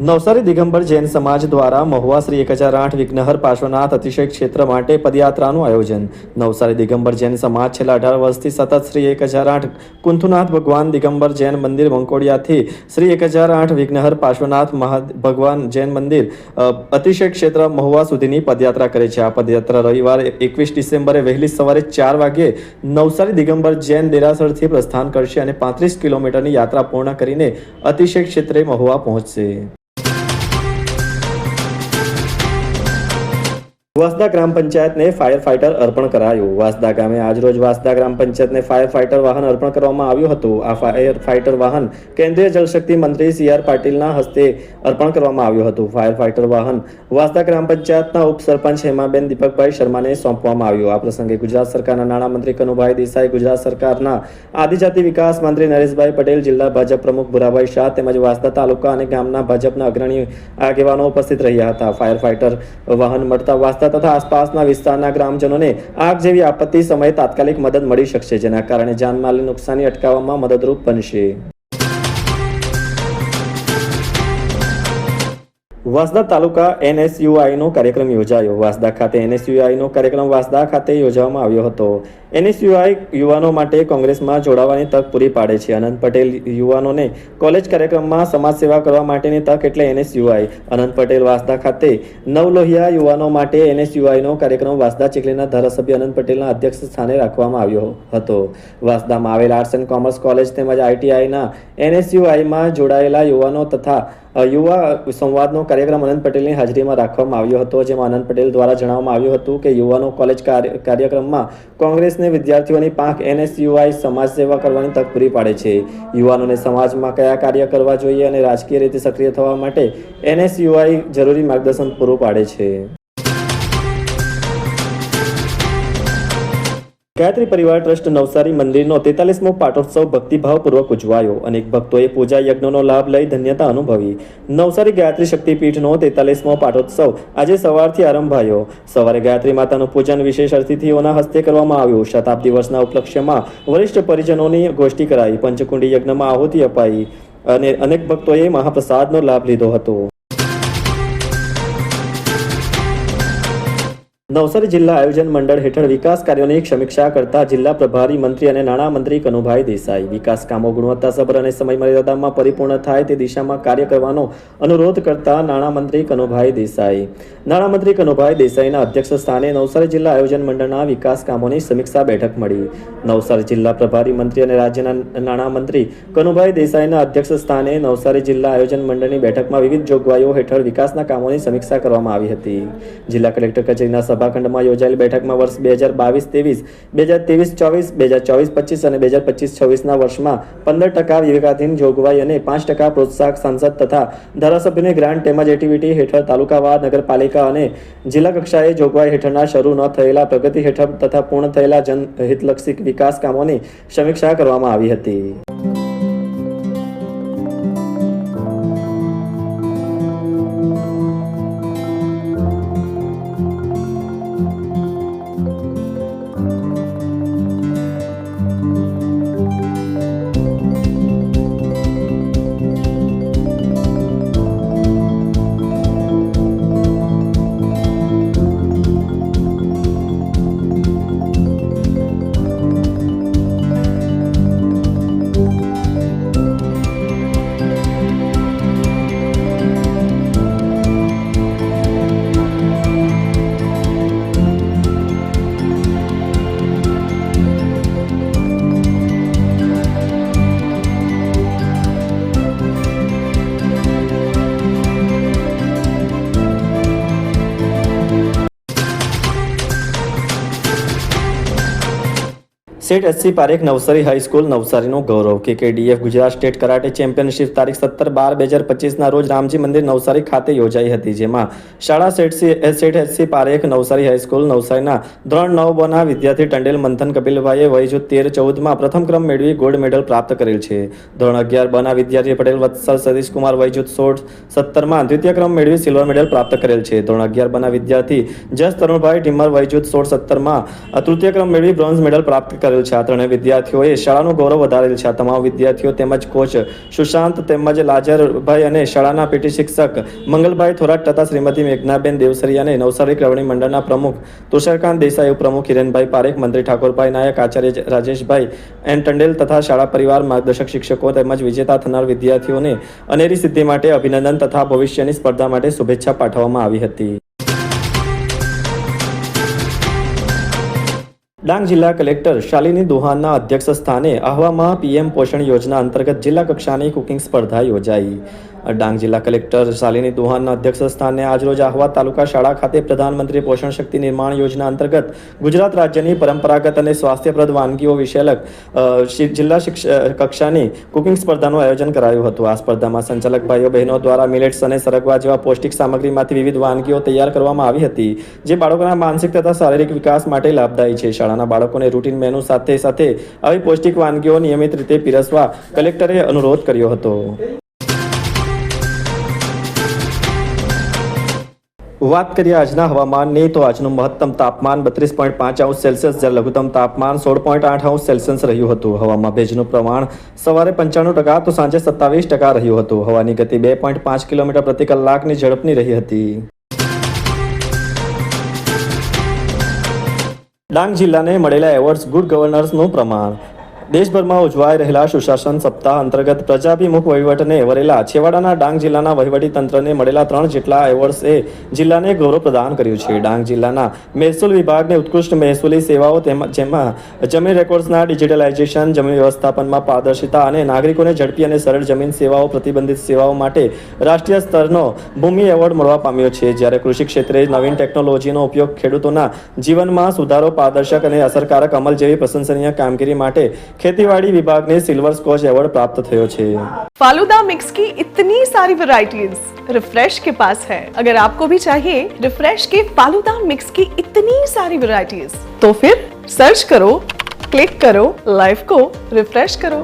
નવસારી દિગંબર જૈન સમાજ દ્વારા મહુવા શ્રી એક હજાર આઠ વિઘ્નહર પાર્શ્વનાથ અતિશય ક્ષેત્ર માટે પદયાત્રાનું આયોજન. નવસારી દિગંબર જૈન સમાજ છેલ્લા અઢાર વર્ષથી સતત શ્રી એક હજાર આઠ કુંથુનાથ ભગવાન દિગંબર જૈન મંદિર મંકોડિયાથી શ્રી એક હજાર આઠ વિઘ્નહર પાર્શ્વનાથ મહા ભગવાન જૈન મંદિર અતિશય ક્ષેત્ર મહુવા સુધીની પદયાત્રા કરે છે. આ પદયાત્રા રવિવારે એકવીસ ડિસેમ્બરે વહેલી સવારે ચાર વાગ્યે નવસારી દિગંબર જૈન દેરાસરથી પ્રસ્થાન કરશે અને પાંત્રીસ કિલોમીટરની યાત્રા પૂર્ણ કરીને અતિશય ક્ષેત્રે મહુવા પહોંચશે. વાસદા ગ્રામ પંચાયતને ફાયર ફાઇટર અર્પણ કરાયું. વાસદા ગામે આજરોજ વાસદા ગ્રામ પંચાયતને ફાયર ફાઇટર વાહન અર્પણ કરવામાં આવ્યું હતું. આ ફાયર ફાઇટર વાહન કેન્દ્રીય જળશક્તિ મંત્રી સી આર પાટીલના હસ્તે અર્પણ કરવામાં આવ્યું હતું. ફાયર ફાઇટર વાહન વાસદા ગ્રામ પંચાયતના ઉપસરપંચ હેમાબેન દીપકભાઈ શર્માને સોંપવામાં આવ્યું. આ પ્રસંગે ગુજરાત સરકારના નાણામંત્રી કનુભાઈ દેસાઈ, ગુજરાત સરકારના આદિજાતિ વિકાસ મંત્રી નરેશભાઈ પટેલ, જિલ્લા ભાજપ પ્રમુખ ભુરાભાઈ શાહ તેમજ વાસદા તાલુકા અને ગામના ભાજપના અગ્રણી આગેવાનો ઉપસ્થિત રહ્યા હતા. ફાયર ફાઇટર વાહન મળતા વાસદા તથા આસપાસના વિસ્તારના ગ્રામજનોને આગ જેવી આપત્તિ સમયે તાત્કાલિક મદદ મળી શકશે, જેના કારણે જાનમાલની નુકસાની અટકાવવામાં મદદરૂપ બનશે. વાસદા તાલુકા એનએસયુઆઈનો કાર્યક્રમ યોજાયો. વાસદા ખાતે એનએસયુઆઈનો કાર્યક્રમ વાસદા ખાતે યોજવામાં આવ્યો હતો. એનએસયુઆઈ યુવાનો માટે કોંગ્રેસમાં જોડાવાની તક પૂરી પાડે છે. અનંત પટેલ યુવાનોને કોલેજ કાર્યક્રમમાં સમાજ સેવા કરવા માટેની તક એટલે એનએસયુઆઈ. અનંત પટેલ વાસદા ખાતે નવલોહિયા યુવાનો માટે એનએસયુઆઈનો કાર્યક્રમ વાસદા ચીખલીના ધારાસભ્ય અનંત પટેલના અધ્યક્ષ સ્થાને રાખવામાં આવ્યો હતો. વાસદામાં આવેલ આર્ટ્સ એન્ડ કોમર્સ કોલેજ તેમજ આઈટીઆઈના એનએસયુઆઈમાં જોડાયેલા યુવાનો તથા યુવા સંવાદનો કાર્યક્રમ અનંત પટેલની હાજરીમાં રાખવામાં આવ્યો હતો, જેમાં અનંત પટેલ દ્વારા જણાવવામાં આવ્યું હતું કે યુવાનો કોલેજ કાર્ય- કાર્યક્રમમાં કોંગ્રેસને વિદ્યાર્થીઓની પાંખ એનએસયુઆઈ સમાજ સેવા કરવાની તક પૂરી પાડે છે. યુવાનોને સમાજમાં કયા કાર્ય કરવા જોઈએ અને રાજકીય રીતે સક્રિય થવા માટે એનએસયુઆઈ જરૂરી માર્ગદર્શન પૂરું પાડે છે. ગાયત્રી પરિવાર ટ્રસ્ટ નવસારી મંદિરનો તેતાલીસમો પાટોત્સવ ભક્તિભાવપૂર્વક ઉજવાયો અનેક ભક્તોએ પૂજા યજ્ઞનો લાભ લઈ ધન્યતા અનુભવી. નવસારી ગાયત્રી શક્તિપીઠનો તેતાલીસમો પાટોત્સવ આજે સવારથી આરંભાયો. સવારે ગાયત્રી માતાનું પૂજન વિશેષ અતિથિઓના હસ્તે કરવામાં આવ્યું. શતાબ્દી વર્ષના ઉપલક્ષ્યમાં વરિષ્ઠ પરિજનોની ગોષ્ઠી કરાઈ, પંચકુંડી યજ્ઞમાં આહુતિ અપાઈ અને અનેક ભક્તોએ મહાપ્રસાદનો લાભ લીધો હતો. નવસારી જિલ્લા આયોજન મંડળ હેઠળ વિકાસ કાર્યોની સમીક્ષા કરતા જિલ્લા પ્રભારી મંત્રી અને નાણામંત્રી કનુભાઈ દેસાઈ. વિકાસ કામો ગુણવત્તાસભર અને સમયમર્યાદામાં પરિપૂર્ણ થાય તે દિશામાં કાર્ય કરવાનો અનુરોધ કરતા નાણામંત્રી કનુભાઈ દેસાઈ. નાણામંત્રી કનુભાઈ દેસાઈના અધ્યક્ષ સ્થાને નવસારી જિલ્લા આયોજન મંડળના વિકાસ કામોની સમીક્ષા બેઠક મળી. નવસારી જિલ્લા પ્રભારી મંત્રી અને રાજ્યના નાણામંત્રી કનુભાઈ દેસાઈના અધ્યક્ષ સ્થાને નવસારી જિલ્લા આયોજન મંડળની બેઠકમાં વિવિધ જોગવાઈઓ હેઠળ વિકાસના કામોની સમીક્ષા કરવામાં આવી હતી. જિલ્લા કલેક્ટર કચેરીના સભાખંડમાં યોજાયેલ બેઠકમાં વર્ષ બે હજાર બાવીસ ત્રેવીસ, બે હજાર ત્રેવીસ ચોવીસ, બે હજાર ચોવીસ પચીસ અને બે હજાર પચીસ છવ્વીસના વર્ષમાં પંદર ટકા વિવેકાધીન જોગવાઈ અને પાંચ ટકા પ્રોત્સાહક સાંસદ તથા ધારાસભ્યની ગ્રાન્ટ તેમજ એક્ટિવિટી હેઠળ તાલુકાવાર નગરપાલિકા અને જિલ્લા કક્ષાએ જોગવાઈ હેઠળના શરૂ ન થયેલા પ્રગતિ હેઠળ તથા પૂર્ણ થયેલા જનહિતલક્ષી વિકાસ કામોની સમીક્ષા કરવામાં આવી હતી. Seth S C Parekh Navsari high school નવસારીનું ગૌરવ KKDF Gujarat state karate championship તારીખ સત્તર બાર બે હજાર પચીસના રોજ રામજી મંદિર નવસારી ખાતે યોજાઈ હતી, જેમાં શાળા સેટસી Seth S C Parekh Navsari high school નવસારીના ધોરણ નવ બના વિદ્યાર્થી ટંડેલ મંથન કપિલભાઈએ વયજૂથ તેર ચૌદમાં પ્રથમ ક્રમ મેળવી ગોલ્ડ મેડલ પ્રાપ્ત કરેલ છે. ધોરણ અગિયાર બના વિદ્યાર્થી પટેલ વત્સલ, સતીશકુમાર વયજૂથ સોળ સત્તરમાં દ્વિતીય ક્રમ મેળવી સિલ્વર મેડલ પ્રાપ્ત કરેલ છે. ધોરણ અગિયાર બના વિદ્યાર્થી જસ તરુણભાઈ ટીમર વયજૂથ સોળ સત્તરમાં તૃતીય ક્રમ મેળવી બ્રોન્ઝ મેડલ પ્રાપ્ત કરેલ છે. આ ત્રણેય વિદ્યાર્થીઓએ શાળાનું ગૌરવ વધારેલ છે. આ તમામ વિદ્યાર્થીઓ તેમજ કોચ સુશાંત તેમજ લાજરભાઈ અને શાળાના પીટી શિક્ષક મંગલભાઈ થોરાટ તથા શ્રીમતી મેઘનાબેન દેવસરી અને નવસારી કેળવણી મંડળના પ્રમુખ તુષારકાંત દેસાઈ, ઉપપ્રમુખ હિરેનભાઈ પારેખ, મંત્રી ઠાકોરભાઈ નાયક, આચાર્ય રાજેશભાઈ એન ટંડેલ તથા શાળા પરિવાર, માર્ગદર્શક શિક્ષકો તેમજ વિજેતા થનાર વિદ્યાર્થીઓને અનેરી સિદ્ધિ માટે અભિનંદન તથા ભવિષ્યની સ્પર્ધા માટે શુભેચ્છા પાઠવવામાં આવી હતી. ડાંગ જિલ્લા કલેક્ટર શાલિની દુહાનના અધ્યક્ષ સ્થાને આહવામાં પીએમ પોષણ યોજના અંતર્ગત જિલ્લા કક્ષાની કુકિંગ સ્પર્ધા યોજાઈ. ડાંગ જિલ્લા કલેક્ટર શાલિની દુહાનના અધ્યક્ષ સ્થાને આજરોજ આહવા તાલુકા શાળા ખાતે પ્રધાનમંત્રી પોષણ શક્તિ નિર્માણ યોજના અંતર્ગત ગુજરાત રાજ્યની પરંપરાગત અને સ્વાસ્થ્યપ્રદ વાનગીઓ વિષયક શિ- જિલ્લા કક્ષાની કુકિંગ સ્પર્ધાનું આયોજન કરાયું હતું. આ સ્પર્ધામાં સંચાલક ભાઈઓ બહેનો દ્વારા મિલેટ્સ અને સરગવા જેવા પૌષ્ટિક સામગ્રીમાંથી વિવિધ વાનગીઓ તૈયાર કરવામાં આવી હતી, જે બાળકોના માનસિક તથા શારીરિક વિકાસ માટે લાભદાયી છે. શાળાના બાળકોને રૂટીન મેનુ સાથે સાથે આવી પૌષ્ટિક વાનગીઓ નિયમિત રીતે પીરસવા કલેક્ટરે અનુરોધ કર્યો હતો. વાત કરીએ આજના હવામાનની, તો આજનું મહત્તમ તાપમાન બત્રીસ પોઈન્ટ પાંચ અંશ સેલ્સિયસ, જ્યારે લઘુત્તમ તાપમાન સોળ પોઈન્ટ આઠ અંશ સેલ્સિયસ રહ્યું હતું. હવામાં ભેજનું પ્રમાણ સવારે પંચાણું ટકા, તો સાંજે સત્તાવીસ ટકા રહ્યું હતું. હવાની ગતિ બે પોઈન્ટ પાંચ કિલોમીટર પ્રતિ કલાકની ઝડપની રહી હતી. ડાંગ જિલ્લાને મળેલા એવોર્ડ્સ ગુડ ગવર્નન્સનું પ્રમાણ દેશભરમાં ઉજવાઈ રહેલા સુશાસન સપ્તાહ અંતર્ગત પ્રજાભિમુખ વહીવટને વરેલા છેવાડાના ડાંગ જિલ્લાના વહીવટી તંત્રને મળેલા ત્રણ જેટલા એવોર્ડ્સે જિલ્લાને ગૌરવ પ્રદાન કર્યું છે. ડાંગ જિલ્લાના મહેસૂલ વિભાગને ઉત્કૃષ્ટ મહેસૂલી સેવાઓ જેમાં જમીન રેકોર્ડ્સના ડિજિટલાઇઝેશન, જમીન વ્યવસ્થાપનમાં પારદર્શિતા અને નાગરિકોને ઝડપી અને સરળ જમીન સેવાઓ, પ્રતિબંધિત સેવાઓ માટે રાષ્ટ્રીય સ્તરનો ભૂમિ એવોર્ડ મળવા પામ્યો છે. જ્યારે કૃષિ ક્ષેત્રે નવીન ટેકનોલોજીનો ઉપયોગ ખેડૂતોના જીવનમાં સુધારો, પારદર્શક અને અસરકારક અમલ જેવી પ્રશંસનીય કામગીરી માટે ખેતીવાડી વિભાગને સિલ્વર સ્કોચ એવોર્ડ પ્રાપ્ત થયો છે फालूदा मिक्स की इतनी सारी वैरायटीज रिफ्रेश के पास है अगर आपको भी चाहिए रिफ्रेश के फालूदा मिक्स की इतनी सारी वैरायटीज तो फिर सर्च करो क्लिक करो लाइफ को रिफ्रेश करो